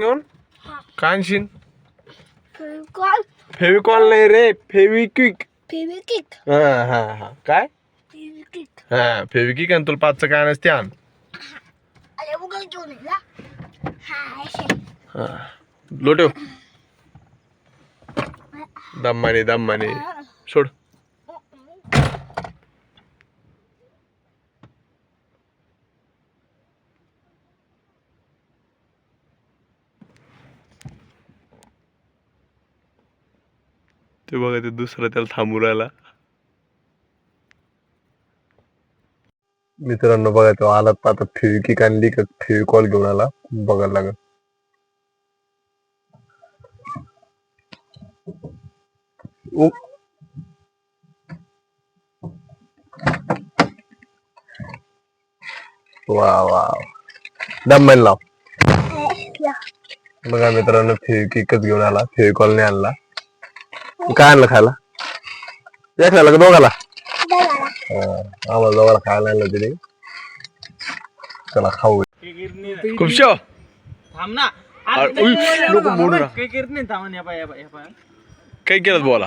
काय आणशीन फेविकॉल. फेविकॉल नाही रे फेविक्विक. फेविकिक हा हा हा. काय? फेविकिक हा फेविक्विक आणि तुला पाचचं काय नसते आण. अरे उगा घेऊन ये ना हा हा. लोटेव दम्माने दम्माने सोड. ते बघा ते दुसरं त्याला थांबू राहिला. मित्रांनो बघा तो आला तर आता फेविकिक आणली का फेविकॉल घेऊन आला. बघायला लागल. उ- वा वा दम्मन लाव. बघा मित्रांनो फेविकिकच घेऊन आला? फेविकॉल नाही आणला. काय आणलं खायला? एक खायला का दोघाला? हा, आम्हाला दोघाला खायला आणलं तिने. चला खाऊ खूप थांब ना. अरे, उई, नको मोडू ना. काही करत नाही थांब या पाय या पाय या पाय काय केलं बोला?